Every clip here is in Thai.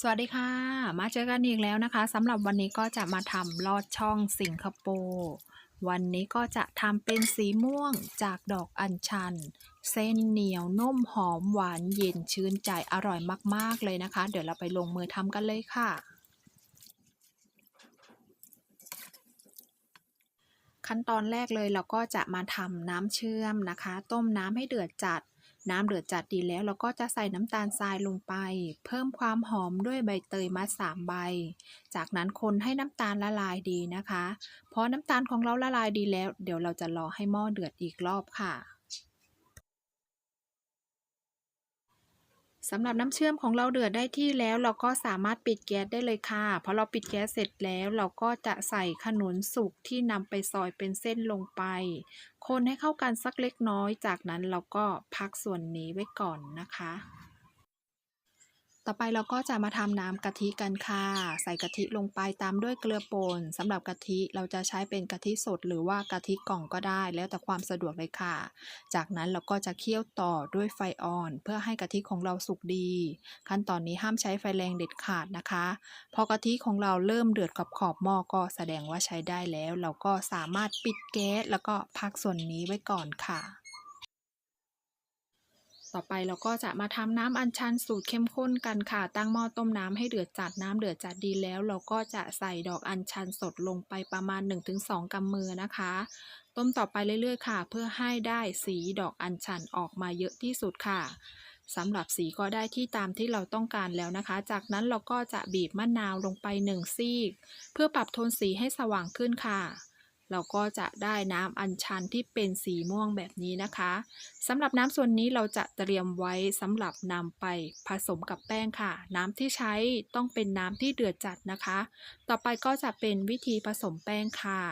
สวัสดีค่ะ มาเจอกันอีกแล้วนะคะสำหรับวันนี้ก็จะมาทำลอดช่องสิงคโปร์วันนี้ก็จะทำเป็นสีม่วงจากดอกอัญชัน เส้นเหนียวนุ่มหอมหวานเย็นชื่นใจอร่อยมากๆเลยนะคะ เดี๋ยวเราไปลงมือทำกันเลยค่ะ ขั้นตอนแรกเลยเราก็จะมาทำน้ำเชื่อมนะคะ ต้มน้ำให้เดือดจัด น้ำเดือดจัดดีแล้วเราก็จะใส่น้ำตาลทรายลงไป เพิ่มความหอมด้วยใบเตยมาสามใบ จากนั้นคนให้น้ำตาลละลายดีนะคะพอน้ำตาลของเราละลายดีแล้ว เดี๋ยวเราจะรอให้หม้อเดือดอีกรอบค่ะสำหรับน้ำเชื่อมของเราเดือดได้ที่แล้ว เราก็สามารถปิดแก๊สได้เลยค่ะพอเราปิดแก๊สเสร็จแล้วเราก็จะใส่ขนุนสุกที่นำไปซอยเป็นเส้นลงไป คนให้เข้ากันสักเล็กน้อย จากนั้นเราก็พักส่วนนี้ไว้ก่อนนะคะ ต่อไปเราก็จะมาทำน้ำกะทิกันค่ะ ใส่กะทิลงไปตามด้วยเกลือป่นสำหรับกะทิเราจะใช้เป็นกะทิสดหรือว่ากะทิกล่องก็ได้แล้วแต่ความสะดวกเลยค่ะ จากนั้นเราก็จะเคี่ยวต่อด้วยไฟอ่อน เพื่อให้กะทิของเราสุกดี ขั้นตอนนี้ห้ามใช้ไฟแรงเด็ดขาดนะคะ พอกะทิของเราเริ่มเดือดกับขอบหม้อก็แสดงว่าใช้ได้แล้ว เราก็สามารถปิดแก๊สแล้วก็พักส่วนนี้ไว้ก่อนค่ะ ต่อไปเราก็จะมาทำน้ำอัญชันสูตรเข้มข้นกันค่ะ ตั้งหม้อต้มน้ำให้เดือดจัดน้ำเดือดจัดดีแล้ว เราก็จะใส่ดอกอัญชันสดลงไปประมาณ 1-2กำมือนะคะ ต้มต่อไปเรื่อยๆค่ะ เพื่อให้ได้สีดอกอัญชันออกมาเยอะที่สุดค่ะสำหรับสีก็ได้ที่ตามที่เราต้องการแล้วนะคะ จากนั้นเราก็จะบีบมะนาวลงไป1ซีก เพื่อปรับโทนสีให้สว่างขึ้นค่ะ เราก็จะได้น้ำอัญชันที่เป็นสีม่วงแบบนี้นะคะสำหรับน้ำส่วนนี้เราจะเตรียมไว้สำหรับนำไปผสมกับแป้งค่ะ น้ำที่ใช้ต้องเป็นน้ำที่เดือดจัดนะคะ ต่อไปก็จะเป็นวิธีผสมแป้งค่ะ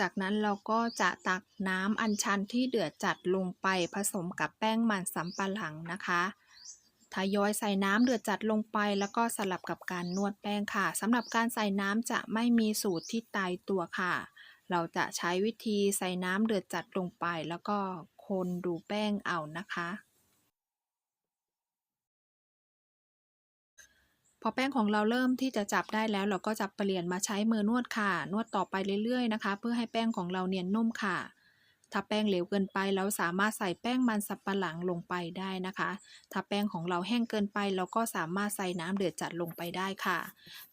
จากนั้นเราก็จะตักน้ำอัญชันที่เดือดจัดลงไปผสมกับแป้งมันสำปะหลังนะคะ ทยอยใส่น้ำเดือดจัดลงไปแล้วก็สลับกับการนวดแป้งค่ะสำหรับการใส่น้ำจะไม่มีสูตรที่ตายตัวค่ะ เราจะใช้วิธีใส่น้ำเดือดจัดลงไป แล้วก็คนดูแป้งเอานะคะพอแป้งของเราเริ่มที่จะจับได้แล้ว เราก็จะเปลี่ยนมาใช้มือนวดค่ะ นวดต่อไปเรื่อยๆนะคะ เพื่อให้แป้งของเราเนียนนุ่มค่ะ ถ้าแป้งเหลวเกินไปเราสามารถใส่แป้งมันสับปะหลังลงไปได้นะคะ ถ้าแป้งของเราแห้งเกินไปเราก็สามารถใส่น้ำเดือดจัดลงไปได้ค่ะ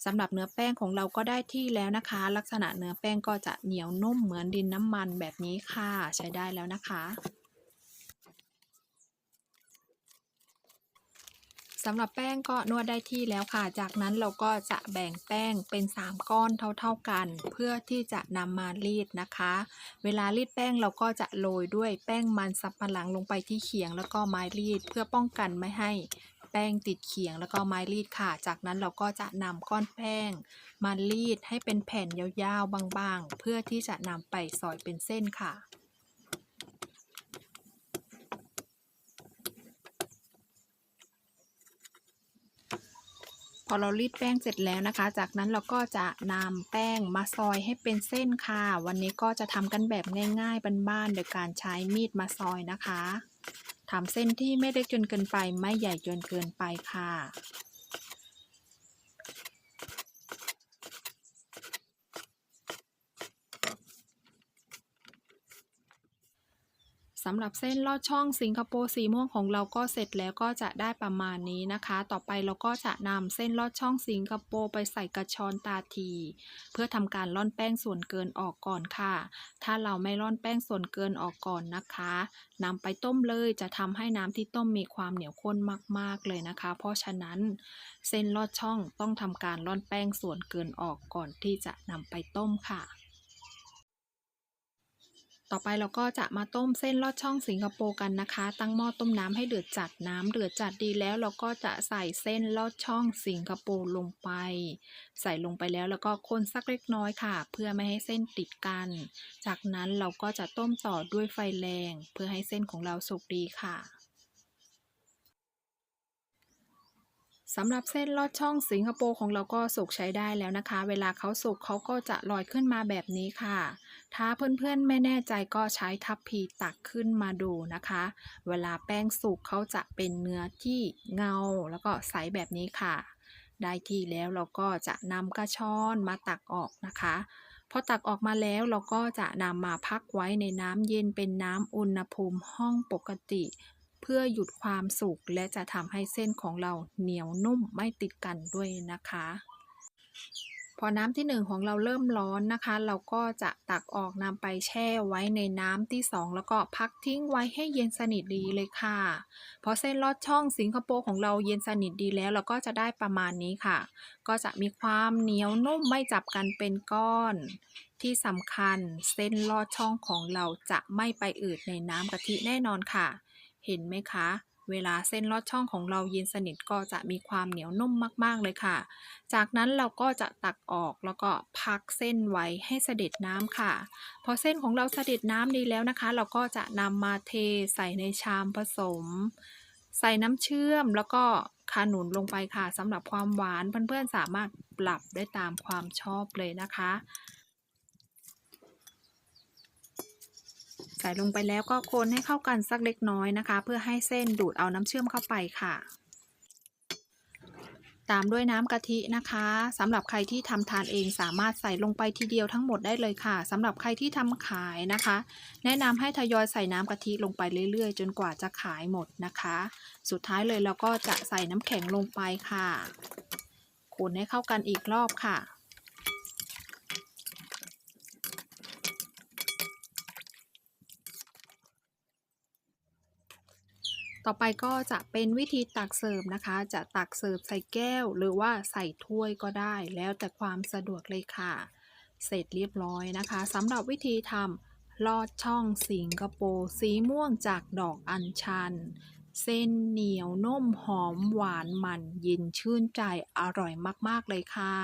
สำหรับเนื้อแป้งของเราก็ได้ที่แล้วนะคะ ลักษณะเนื้อแป้งก็จะเหนียวนุ่มเหมือนดินน้ำมันแบบนี้ค่ะ ใช้ได้แล้วนะคะ สำหรับแป้งก็นวดได้ที่แล้วค่ะ จากนั้นเราก็จะแบ่งแป้งเป็น 3 ก้อนเท่าๆกัน เพื่อที่จะนำมารีดนะคะ เวลารีดแป้งเราก็จะโรยด้วยแป้งมันสับปะหลังลงไปที่เขียง แล้วก็ไม้รีดเพื่อป้องกันไม่ให้แป้งติดเขียงแล้วก็ไม้รีดค่ะ จากนั้นเราก็จะนำก้อนแป้งมารีดให้เป็นแผ่นยาวๆบางๆ เพื่อที่จะนำไปซอยเป็นเส้นค่ะ พอเรารีดแป้งเสร็จแล้วนะคะ จากนั้นเราก็จะนำแป้งมาซอยให้เป็นเส้นค่ะ วันนี้ก็จะทำกันแบบง่ายๆบ้านๆโดยการใช้มีดมาซอยนะคะทำเส้นที่ไม่เล็กจนเกินไปไม่ใหญ่จนเกินไปค่ะ สำหรับเส้นลอดช่องสิงคโปร์สีม่วงของเราก็เสร็จแล้วก็จะได้ประมาณนี้นะคะ ต่อไปเราก็จะนำเส้นลอดช่องสิงคโปร์ไปใส่กระชอนตาที เพื่อทำการร่อนแป้งส่วนเกินออกก่อนค่ะ ถ้าเราไม่ร่อนแป้งส่วนเกินออกก่อนนะคะนำไปต้มเลยจะทำให้น้ำที่ต้มมีความเหนียวข้นมากๆเลยนะคะ เพราะฉะนั้น เส้นลอดช่องต้องทำการร่อนแป้งส่วนเกินออกก่อนที่จะนำไปต้มค่ะ ต่อไปเราก็จะมาต้มเส้นลอดช่องสิงคโปร์กันนะคะ ตั้งหม้อต้มน้ำให้เดือดจัดน้ำเดือดจัดดีแล้ว เราก็จะใส่เส้นลอดช่องสิงคโปร์ลงไป ใส่ลงไปแล้วแล้วก็คนสักเล็กน้อยค่ะ เพื่อไม่ให้เส้นติดกัน จากนั้นเราก็จะต้มต่อด้วยไฟแรง เพื่อให้เส้นของเราสุกดีค่ะ สำหรับเส้นลอดช่องสิงคโปร์ของเราก็สุกใช้ได้แล้วนะคะ เวลาเขาสุกเขาก็จะลอยขึ้นมาแบบนี้ค่ะ ถ้าเพื่อนๆไม่แน่ใจก็ใช้ทัพพีตักขึ้นมาดูนะคะ เวลาแป้งสุกเขาจะเป็นเนื้อที่เงาแล้วก็ใสแบบนี้ค่ะ ได้ที่แล้วเราก็จะนำกระชอนมาตักออกนะคะพอตักออกมาแล้วเราก็จะนำมาพักไว้ในน้ำเย็นเป็นน้ำอุณหภูมิห้องปกติ เพื่อหยุดความสุกและจะทำให้เส้นของเราเหนียวนุ่มไม่ติดกันด้วยนะคะ พอน้ำที่หนึ่งของเราเริ่มร้อนนะคะ เราก็จะตักออกนำไปแช่ไว้ในน้ำที่สองแล้วก็พักทิ้งไว้ให้เย็นสนิทดีเลยค่ะพอเส้นลอดช่องสิงคโปร์ของเราเย็นสนิทดีแล้ว เราก็จะได้ประมาณนี้ค่ะ ก็จะมีความเหนียวนุ่มไม่จับกันเป็นก้อนที่สำคัญเส้นลอดช่องของเราจะไม่ไปอืดในน้ำกะทิแน่นอนค่ะ เห็นไหมคะ เวลาเส้นลอดช่องของเราเย็นสนิทก็จะมีความเหนียวนุ่มมากๆเลยค่ะ จากนั้นเราก็จะตักออกแล้วก็พักเส้นไว้ให้เสด็จน้ำค่ะ พอเส้นของเราเสด็จน้ำดีแล้วนะคะ เราก็จะนำมาเทใส่ในชามผสม ใส่น้ำเชื่อมแล้วก็ขนุนลงไปค่ะสำหรับความหวานเพื่อนๆสามารถปรับได้ตามความชอบเลยนะคะ ส่ลงไปแล้วก็คนให้เข้ากันสักเล็กน้อยนะคะ เพื่อให้เส้นดูดเอาน้ำเชื่อมเข้าไปค่ะ ตามด้วยน้ำกะทินะคะสำหรับใครที่ทำทานเองสามารถใส่ลงไปทีเดียวทั้งหมดได้เลยค่ะสำหรับใครที่ทำขายนะคะ แนะนำให้ทยอยใส่น้ำกะทิลงไปเรื่อยๆ จนกว่าจะขายหมดนะคะ สุดท้ายเลยเราก็จะใส่น้ำแข็งลงไปค่ะคนให้เข้ากันอีกรอบค่ะ ต่อไปก็จะเป็นวิธีตักเสิร์ฟนะคะ จะตักเสิร์ฟใส่แก้ว หรือว่าใส่ถ้วยก็ได้ แล้วแต่ความสะดวกเลยค่ะ เสร็จเรียบร้อยนะคะสำหรับวิธีทำลอดช่องสิงคโปร์สีม่วงจากดอกอัญชัน เส้นเหนียวนุ่มหอมหวานมันเย็นชื่นใจอร่อยมาก ๆ เลยค่ะ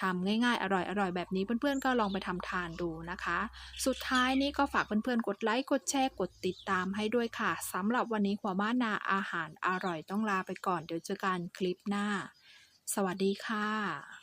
ทำง่ายๆ อร่อยๆ แบบนี้เพื่อนๆ ก็ลองไปทำทานดูนะคะ สุดท้ายนี้ก็ฝากเพื่อนๆ กดไลค์ กดแชร์ กดติดตามให้ด้วยค่ะสำหรับวันนี้ขวาบ้านนาอาหารอร่อยต้องลาไปก่อน เดี๋ยวเจอกันคลิปหน้า สวัสดีค่ะ